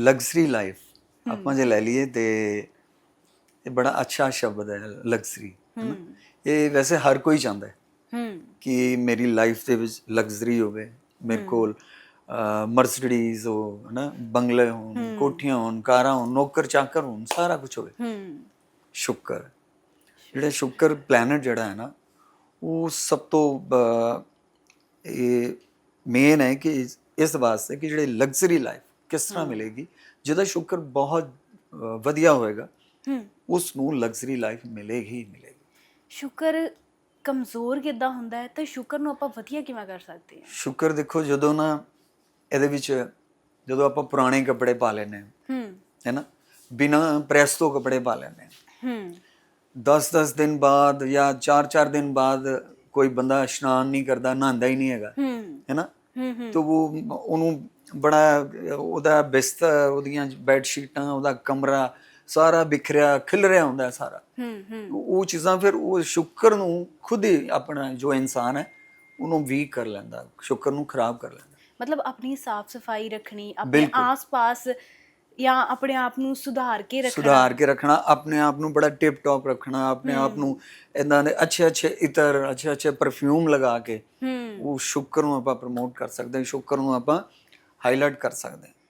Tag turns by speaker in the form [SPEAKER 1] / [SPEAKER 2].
[SPEAKER 1] Luxury life ਆਪਾਂ ਜੇ ਲੈ ਲਈਏ ਤੇ ਇਹ ਬੜਾ ਅੱਛਾ ਸ਼ਬਦ ਹੈ ਲਗਜ਼ਰੀ ਇਹ ਵੈਸੇ ਹਰ ਕੋਈ ਚਾਹੁੰਦਾ ਹੈ
[SPEAKER 2] ਹੂੰ
[SPEAKER 1] ਕਿ ਮੇਰੀ ਲਾਈਫ ਦੇ ਵਿੱਚ ਲਗਜ਼ਰੀ ਹੋਵੇ ਮੇਰੇ ਕੋਲ ਮਰਸੀਡੀਜ਼ ਹੋ ਹਨਾ ਬੰਗਲੇ ਹੋਣ ਕੋਠੀਆਂ ਹੋਣ ਕਾਰਾਂ ਹੋਣ ਨੌਕਰ ਚਾਕਰ ਹੋਣ ਸਾਰਾ ਕੁਝ ਹੋਵੇ। ਸ਼ੁਕਰ। ਜਿਹੜਾ ਸ਼ੁਕਰ ਪਲੈਨਟ ਜਿਹੜਾ ਹੈ ਨਾ ਉਹ ਸਭ ਤੋਂ ਇਹ ਮੇਨ ਹੈ ਕਿ ਇਸ ਵਾਸਤੇ ਕਿ ਜਿਹੜੇ ਲਗਜ਼ਰੀ ਲਾਈਫ ਕਿਸ ਤਰ੍ਹਾਂ ਮਿਲੇਗੀ? ਜਿਹਦਾ ਸ਼ੁਕਰ ਬਹੁਤ ਵਧੀਆ ਹੋਏਗਾ ਉਸ ਨੂੰ ਲਗਜ਼ਰੀ ਲਾਈਫ ਮਿਲੇਗੀ ਮਿਲੇਗੀ।
[SPEAKER 2] ਸ਼ੁਕਰ ਕਮਜ਼ੋਰ ਕਿੱਦਾਂ ਹੁੰਦਾ ਹੈ? ਤੇ ਸ਼ੁਕਰ ਨੂੰ ਆਪਾਂ ਵਧੀਆ ਕਿਵੇਂ ਕਰ ਸਕਦੇ ਹਾਂ?
[SPEAKER 1] ਸ਼ੁਕਰ ਦੇਖੋ ਜਦੋਂ ਨਾ ਇਹਦੇ ਵਿੱਚ ਜਦੋਂ ਆਪਾਂ ਪੁਰਾਣੇ ਕੱਪੜੇ ਪਾ ਲੈਨੇ ਹਾਂ
[SPEAKER 2] ਹੂੰ।
[SPEAKER 1] ਨਾ? ਬਿਨਾ ਪ੍ਰੈਸ ਤੋਂ ਕੱਪੜੇ ਪਾ ਲੈਨੇ ਹਾਂ।
[SPEAKER 2] ਹੂੰ।
[SPEAKER 1] 10-10 ਦਿਨ ਬਾਅਦ ਜਾਂ 4-4 ਦਿਨ ਬਾਅਦ ਕੋਈ ਬੰਦਾ ਇਸ਼ਨਾਨ ਨਹੀਂ ਕਰਦਾ ਨਹਾਉਂਦਾ ਹੀ ਨਹੀਂ ਹੈਗਾ
[SPEAKER 2] ਹੈ
[SPEAKER 1] ਨਾ? ਤੋ ਉਹ ਉਹਨੂੰ ਬੜਾ ਉਹਦਾ ਬਿਸਤਰ ਉਹਦੀਆਂ ਬੈੱਡ ਸ਼ੀਟਾਂ ਉਹਦਾ ਕਮਰਾ ਸਾਰਾ ਬਿਖਰਿਆ ਖਿਲਰਿਆ ਹੁੰਦਾ ਹੈ ਸਾਰਾ।
[SPEAKER 2] ਹੂੰ ਹੂੰ।
[SPEAKER 1] ਉਹ ਚੀਜ਼ਾਂ ਫਿਰ ਉਹ ਸ਼ੁਕਰ ਨੂੰ ਖੁਦ ਹੀ ਆਪਣਾ ਜੋ ਇਨਸਾਨ ਹੈ ਉਹਨੂੰ ਵੀਕ ਕਰ ਲੈਂਦਾ ਸ਼ੁਕਰ ਨੂੰ ਖਰਾਬ ਕਰ ਲੈਂਦਾ।
[SPEAKER 2] ਮਤਲਬ ਆਪਣੀ ਸਾਫ਼ ਸਫ਼ਾਈ ਰੱਖਣੀ ਆਪਣੇ। ਆਸ-ਪਾਸ ਜਾਂ ਆਪਣੇ ਆਪ ਨੂੰ ਸੁਧਾਰ ਕੇ ਰੱਖਣਾ।
[SPEAKER 1] ਸੁਧਾਰ ਕੇ ਰੱਖਣਾ ਆਪਣੇ ਆਪ ਨੂੰ ਬੜਾ ਟਿਪ ਟੌਪ ਰੱਖਣਾ ਆਪਣੇ ਆਪ ਨੂੰ ਇਦਾਂ ਦੇ ਅੱਛੇ ਅੱਛੇ ਇਤਰ ਅੱਛੇ ਅੱਛੇ ਪਰਫਿਊਮ ਲਗਾ ਕੇ
[SPEAKER 2] ਹੂੰ।
[SPEAKER 1] ਉਹ ਸ਼ੁਕਰ ਨੂੰ ਆਪਾਂ ਪ੍ਰਮੋਟ ਕਰ ਸਕਦੇ ਹਾਂ, ਸ਼ੁਕਰ ਨੂੰ ਆਪਾਂ ਹਾਈਲਾਈਟ ਕਰ ਸਕਦੇ ਹਾਂ।